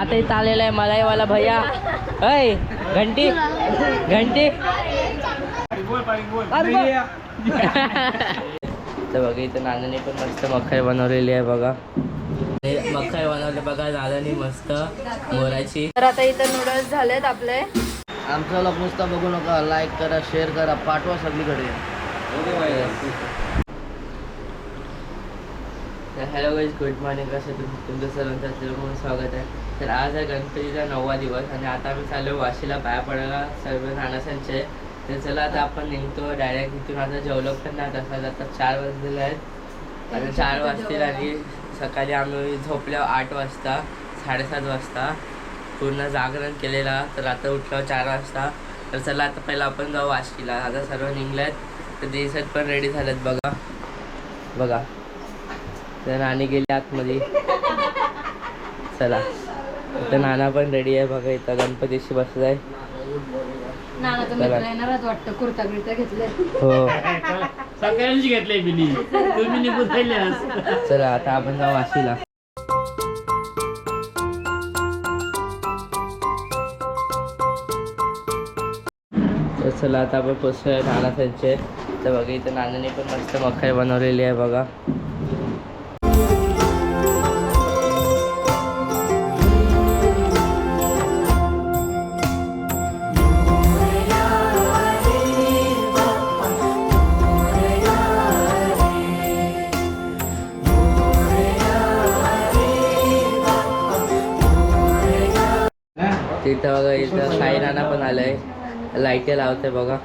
आता इथं आलेला आहे मलाईवाला भैया. अय घंटी घंटी. तर बघा इथं नानाने पण मस्त मखर बनवलेली आहे बघा. हे मखर बनवले बघा नानाने मस्त मोराची. तर आता इथं नूडल्स झालेत आपले. आमचा ब्लॉग नुसता बघू नका लाईक करा शेअर करा पाठवा सगळीकडे. हॅलो गाईज गुड मॉर्निंग कसं तुम तुमचं सर्वांचं सर्व स्वागत आहे. तर आज आहे गणपतीचा नववा दिवस आणि आता आम्ही चाललो वाशीला पाया पडायला सर्व नानासांचे तर चला आता आपण निघतो डायरेक्ट इथून. आता जेवलो पण नाही तसं आता चार वाजलेले आहेत. आणि चार वाजतील आणि सकाळी आम्ही झोपलो आठ वाजता साडेसात वाजता पूर्ण जागरण केलेला. तर आता उठलो चार वाजता. तर चला आता पहिला आपण जाऊ वाशीला. आता सर्व निघलेत. तर दिवसात पण रेडी झालेत बघा. बघा. तर नानी गेली आतमध्ये. चला. तर नाना पण रेडी आहे बघा इथं गणपतीशी बसलाय नानाचं चला. मित्र येणारच वाटतं कुर्ता बिर्ता घेतले हो. सगळ्यांची घेतले बिली तुम्ही निघून राहिल्यास. चला आता आपण जाऊ वाशीला तर चला आता आपण पोचतोय नाना त्यांचे. तर बघा इथं नानाने पण मस्त मखर बनवलेली आहे बघा. तिथं बघा इथं साई नाना पण आलंय. लाईटे लावते बघा.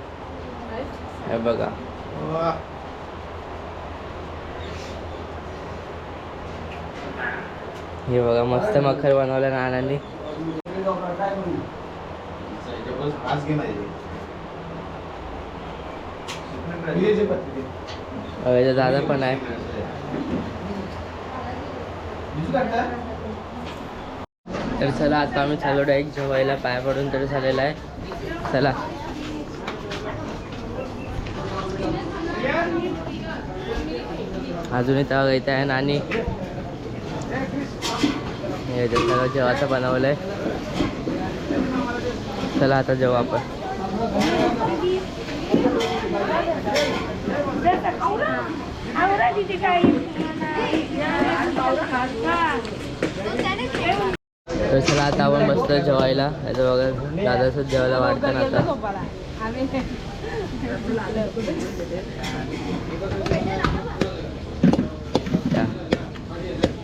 हे बघा. हे बघा मस्त मखर बनवलं नानांनी. इथं दादा पण आहे. तर चला आता आम्ही चालू डायरेक्ट जेवायला पाय पडून तरी झालेला आहे. चला. अजूनही तवा येत आहे आणि चला इथं सगळं जेवाचं बनवलंय. चला आता जेव्हा आपण. तर चला आता आपण मस्त जेवायला. याचं बघा दादाचं जेवायला वाटतं ना आता.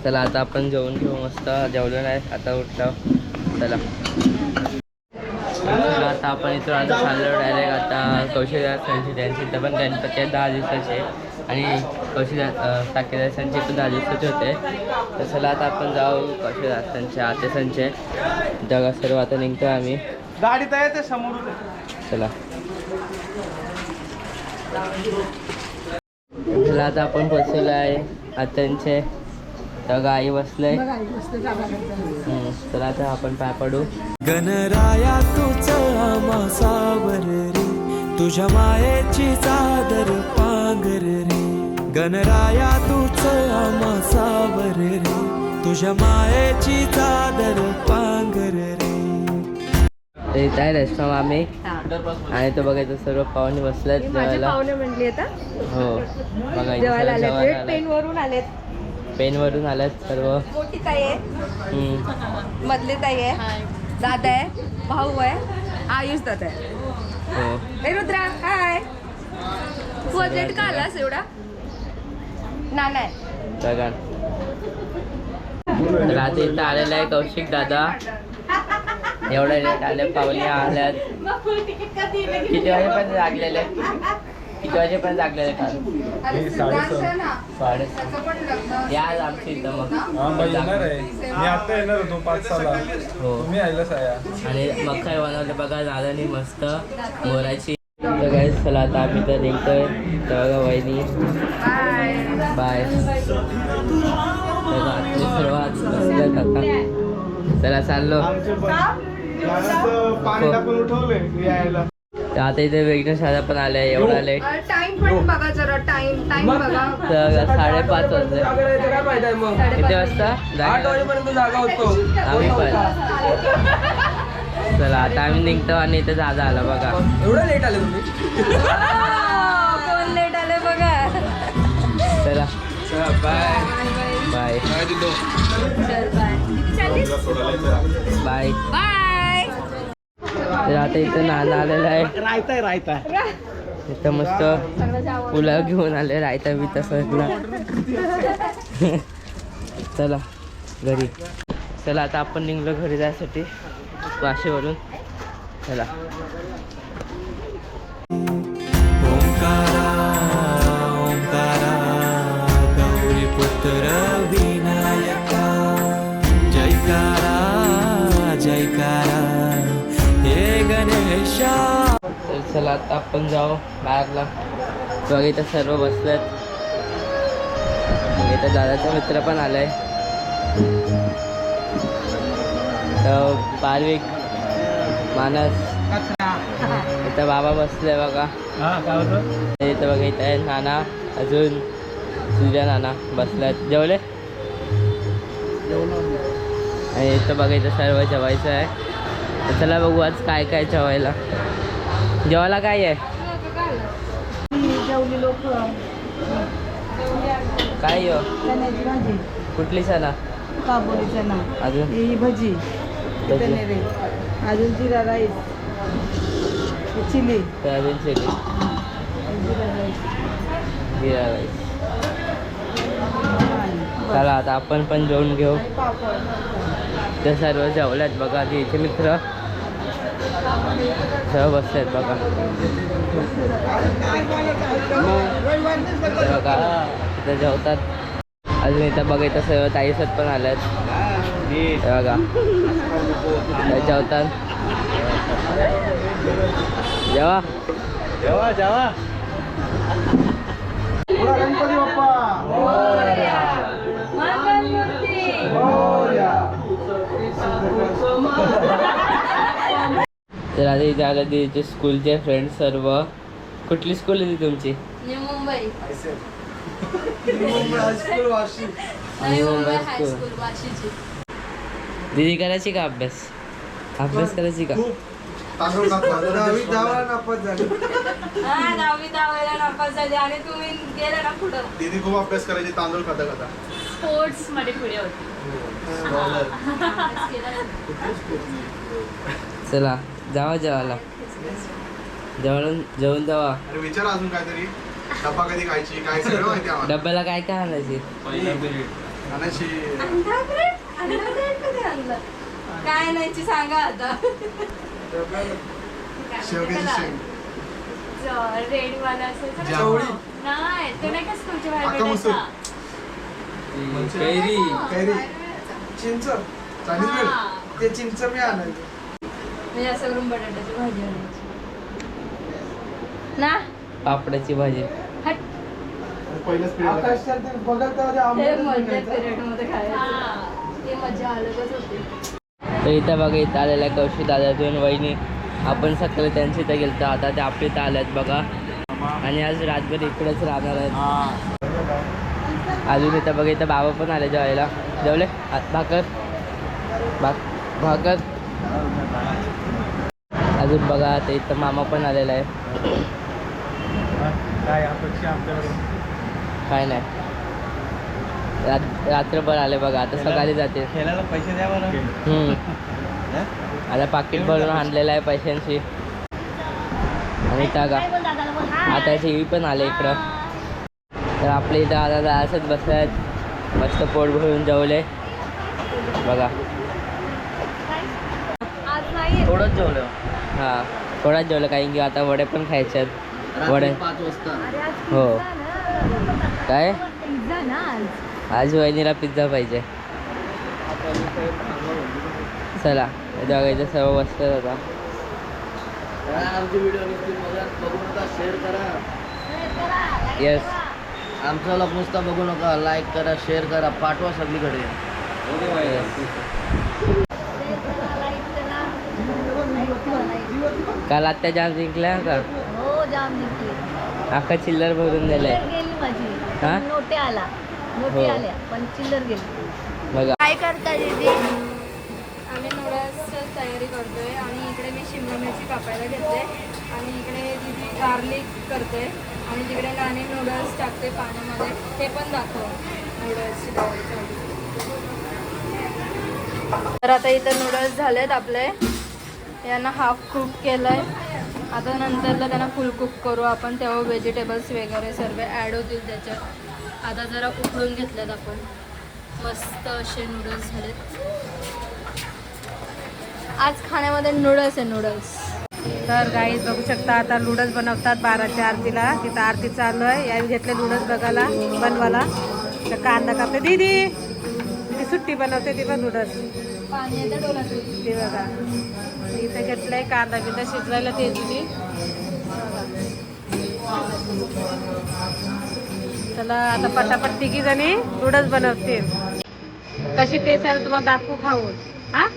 चला आता आपण जेवण घेऊ मस्त. जेवलो नाही आता उठलो. चला. आपण इथून आता चाललो डायरेक्ट आता कौशल्या त्यांची त्यांची इथं पण गणपती आहेत दहा दिवसाचे आणि कौशल्या टाकेदासांचे पण दहा दिवसाचे होते. तर चला आता आपण जाऊ कौशल्यासांच्या आतेसांचे जगा सर्व आता निघतो आम्ही. गाडी तयार समोर चला. चला आता आपण पोचलेलो आहे आत्यांचे. तर गाई बसलंय. चला आता आपण पाय पडू. गणराया तुझ आमासावर रे. तुझ्या मायेची चादर पांगर रे. गणराया तुझ आमासावर रे. तुझ्या मायेची चादर पांगर रे. ते इथं आहे रेस्टॉरंट आम्ही. आणि तो बघायचं सर्व पाहुणे बसलेत माझे जेवायला. पाहुणे म्हणली आता. हो बघा इथं जेवायला सर्व आले जेवायला पेन. वरून आलेत. पेनवरून आल्यात सर्व. मोठी ताई आहे. मधली ताई आहे. दादा आहे. भाऊ आहे. आयुष दादा आहे. हो. रुद्रा हाय. तू अर्जंट का आलास एवढा? नाना आहे. बघा तर आता इथं आलेला आहे कौशिक दादा. एवढ्या लेट आले पावली आल्यात. किती वाजेपर्यंत लागलेले? किती वाजेपर्यंत लागलेले काल अरे सिद्धांत आहे ना. साडे त्याचं पण लग्न या आज आमच्या इथं मग हा बाई येणार आहे. मी आता येणार होतो पाच सहाला. हो. तुम्ही आयला साया. आणि मखर बनवलं. बघा दादानी मस्त मोराची. तर काय चला आता आम्ही तर निघतोय. तर बघा वहिनी. बाय बाय बघा ते सर्व आज बसलेत आता चला चाललो. आमचे पण. टाकून उठवले यायला. आता इथे वेगळ्या शाळा पण आल्या एवढा लेट टाइम पण बघा जरा टाइम टाइम बघा. तर साडेपाच वाजले. काय फायदा आहे मग? किती वाजता? आठ जागा- वाजेपर्यंत जागा होतो. आम्ही पण. चला आता आम्ही निघतो आणि इथे दादा आला बघा. एवढं लेट आले तुम्ही? कोण लेट आले बघा? चला. Bye bye bye bye bye तर आता इथं नाना आलेला आहे. रायता आहे रायता इथं मस्त पुलाव घेऊन आले रायता बिता सगळं. चला घरी. चला आता आपण निघलो घरी जायसाठी वाशीवरून. चला. ओंकारा ओंकारा गौरीपुत्र. विनायका चला आता आपण जाऊ बाहेरला. बघ इथं सर्व बसलेत. मग इथं दादाचा मित्र पण आलाय. तर पार्विक मानस. इथं बाबा बसले बघा. हा इथं बघा इथं आहे नाना अजून सूर्या नाना बसल्यात जेवले? आणि इथं बघा इथं सर्व जेवायचं आहे. चला बघू आज काय काय जेवायला. जेवायला काय आहे? जेवली लोक. काय यो चण्याची भाजी. कुठली सणा काबोली चणा. अजून? ही भजी. अजून jeera rice. Chili. Soybean chili. Jeera rice. Jeera rice. चला आता आपण पण जेवून घेऊ. आणि पापड. ते सर्व जेवल्यात बघा ते इथे मित्र. सर्व बसलेत बघा. ते बघा इथं जेवतात. अजून इथं बघा इथं सर्व ताईसत पण आल्यात. हे बघा जेवतात. जेवा. जेवा जेवा. गणपती बाप्पा. तर आता इथे आलं तिचे स्कूलचे फ्रेंड सर्व. कुठली स्कूल आहे ती तुमची? मुंबई. मुंबई हायस्कूल वाशी आणि मुंबई स्कूल हायस्कूल वाशीची दीदी करायची का अभ्यास? अभ्यास करायची का? खूप. तांदूळ दहावी दहावा नापास झाली. हा दहावी दहावीला नापास झाली. आणि तुम्ही गेले ना पुढं? दीदी खूप अभ्यास करायची तांदूळ खाता खाता. स्पोर्ट्समध्ये पुढे होती. चला. जावा जेवायला. जेवण जेवण जावा. अरे विचार अजून काहीतरी. डब्बा कधी खायची? काय सगळं माहिती आम्हाला. डब्याला काय काय आणायची? खाण्याची अंडा ब्रेड अंडा ब्रेड कधी आणलं? काय नाहीची सांगा आता. शेवग्याची शेंग. रेड वाला असायचा ना? जावळी. नाही ते नाही का स्कूलच्या बाहेर अख्खा मसूर. भेटायचा? कैरी. कैरी. चिंच चायनीज. ते चिंच मी आणायचं. म्हणजे असं करून बटाट्याची भाजी आणायची. ना? पापडाची भाजी. हट. पहिल्याच पिढीला बघत मधल्या पिरियडमध्ये खायचं. ते मजा अलगच होती. तर इथं बघा इथं आलेल्या कौशिक दादा दोन वहिनी. आपण सकाळी त्यांच्या इथं गेलतो. आता ते आपल्या इथं आल्यात बघा. आणि आज रातभर इकडेच राहणार आहेत. अजून इथं बघा इथं बाबा पण आले जेवायला. जेवले? भाकर? भाक भाकर? अजून बघा ते इथं मामा पण आलेला आहे. काय अपेक्षा काय नाही. रात रात्रभर आले बघा आता सकाळी जाते. खेळायला पैसे द्या. आता पाकिट भरून आणलेलं आहे पैशांची. आणि टाका. आता टी व्ही पण आले इकडं. तर आपल्या इथं आता जायचंच बसल्यात मस्त पोट भरून जेवले. बघा. आज नाही. थोडंच जेवलं. हां. थोडंच जेवलं कारण की आता वडे पण खायचे आहेत. वडे. हो. काय? आज. वहिनीला पिझ्झा पाहिजे. चला बघा इथं सर्व बसतात आता. येस आमचा नुसता बघू नका लाईक करा. शेअर करा पाठवा सगळीकडे. काल आत्या जाम जिंकल्या का? हो जाम जिंकली. अख्खा चिल्लर भरून दिलंय. गेली माझी. हा? नोटे आला. नोटे हो. आल्या पण चिल्लर गेली. बघा. काय करता दीदी? आम्ही नूडल्सची तयारी करतोय आणि इकडे मी शिमला मिरची कापायला घेतले आणि इकडे दिदी गार्लिक करते आणि तिकडे नाणी नूडल्स टाकते पाण्यामध्ये ते पण दाखव. नूडल्सची तयारी तर आता इथं नूडल्स झालेत आपले. यांना हाफ कुक आहे आता नंतरला त्यांना फुल कुक करू आपण तेव्हा व्हेजिटेबल्स वगैरे सर्व ॲड होतील त्याच्यात. आता जरा उकळून घेतल्यात आपण. मस्त असे नूडल्स झालेत. आज खाण्यामध्ये नूडल्स आहे नूडल्स तर गाई बघू शकता आता नूडल्स बनवतात बाराच्या आरतीला. तिथं आरती चालू आहे. याने घेतले नूडल्स बघायला बनवायला. तर कांदा कापते. दीदी ती सुट्टी बनवते ती पण नूडल्स ते बघा. इथं घेतलंय कांदा बिंदा शिजवायला ते दिली. चला आता पटापट तिघी जणी रुडच बनवते कशी टेस्ट आहे तुम्हाला दाखवू खाऊन. हा?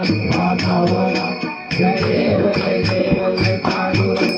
I'm not a woman, I'm not a I'm not a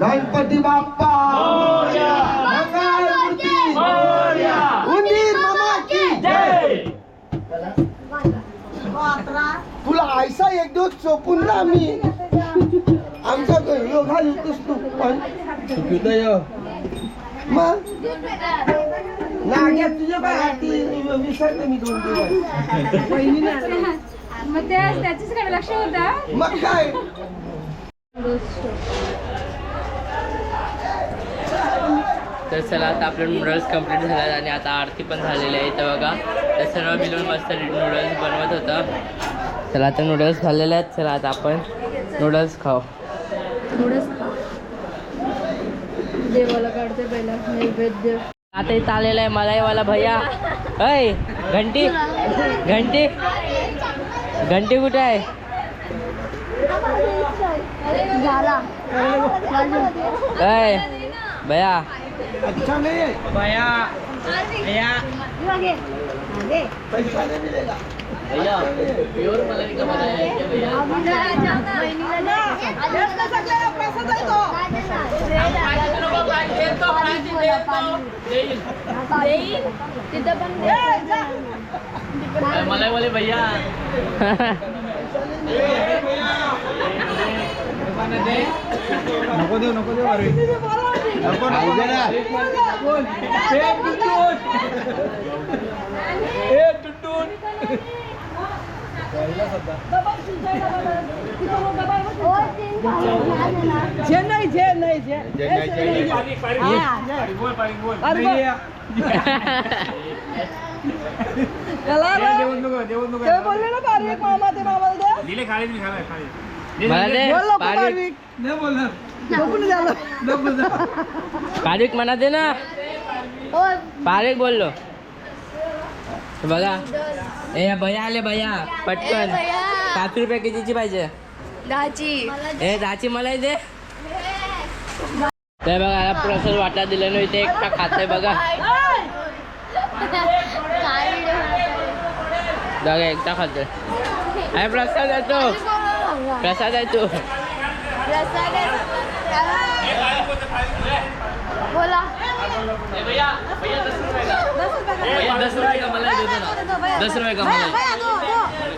Ganpati Bappa Mangalmurti उंदीर तुला आयसा एक दिवस चोपून ना मी आमचा व्हिडिओ घालतोस तू पण मग नाग्या तुझ्या काय हाती विसरले मी दोन दिवस. मग लक्ष होतं काय? तर चला आता आपले नूडल्स कंप्लीट झाले आणि आता आरती पण झालेली आहे इथं बघा. तर सर्व मिळून मस्त नूडल्स बनवत होतं. चला आता नूडल्स खाल्लेले आहेत. चला आता आपण नूडल्स खाऊ. नूडल्स देवाला काढते पहिला नैवेद्य. आता इथं आलेला आहे मलाईवाला भैया. अय घंटी घंटी. घंटी कुठे आहे झाला अय भैया अच्छा नाही आहे पैसा नाही मिळेगा भैया प्योर मलाई का बनाया है क्या भैया तिथं पण मलाई वाले भैया नको देऊ नको देऊ अरे नको नको दे ना नाही नाही बोलले ना बारीक मामा ते मामाला द्या मला दे. बोल पारिक बारीक बघून झालं पारिक म्हणा दे ना. पारिक बोललो. बघा. ए भैया आले भैया. पटकन. पाच रुपये कितीची पाहिजे. दहाची. ए दहाची मलाई दे. ते बघा प्रसाद वाटा दिला नाही ते एकटा खाते बघा. बघा एकटा खाते अरे प्रसाद आहे तो. प्रसाद आहे तो. बोला. दस रुपये का? मला ना? दस रुपये का मला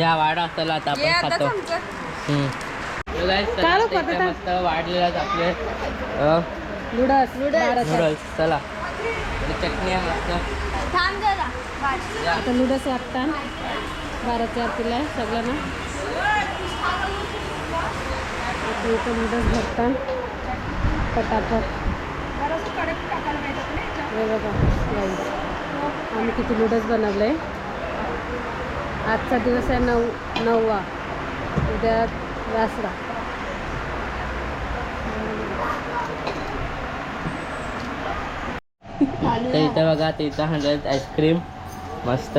या वाडा चला आता आपण खातो. मस्त वाढलेलं आपले. नूडल्स नूडल्स चला. चटणी आहे मस्त. आता नूडल्स वाटतात बाराच्या आरतीला सगळ्यांना. आता इथं नूडल्स पटापट. हे बघा. आम्ही किती नूडल्स बनवले. आजचा दिवस आहे नऊ नववा. उद्या वासरा तर इथं बघा ते इथं हंड्रेड आईस्क्रीम मस्त.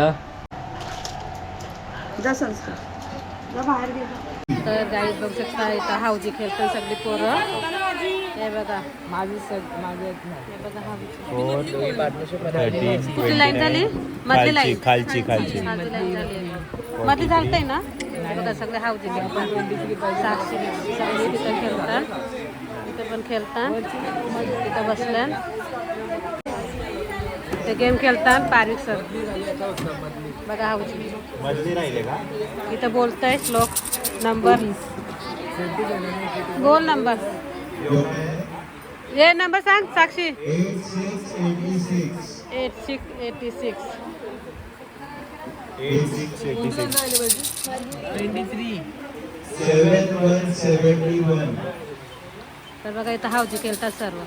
तर गाई बघू शकता इथं हाऊजी खेळतात सगळी पोरं. हे बघा. माझी सग माझी हे बघा हो कुठली लाईन झाली? मधली लाईन खालची खालची मधली लाईन झाली मधली चालतंय ना? हे बघा सगळे साक्षी सगळे तिथं खेळतात. इथं पण खेळतात. तिथं बसल्यात ते गेम खेळतात. पारिक सर बघा हाऊजी मधली राहिले का? इथं बोलतंय श्लोक नंबर बोल नंबर ये नंबर सांग Sakshi. Eight six eighty six. Eight six eighty six. Twenty three seven one seventy one तर बघा इथं हाऊजी खेळतात सर्व.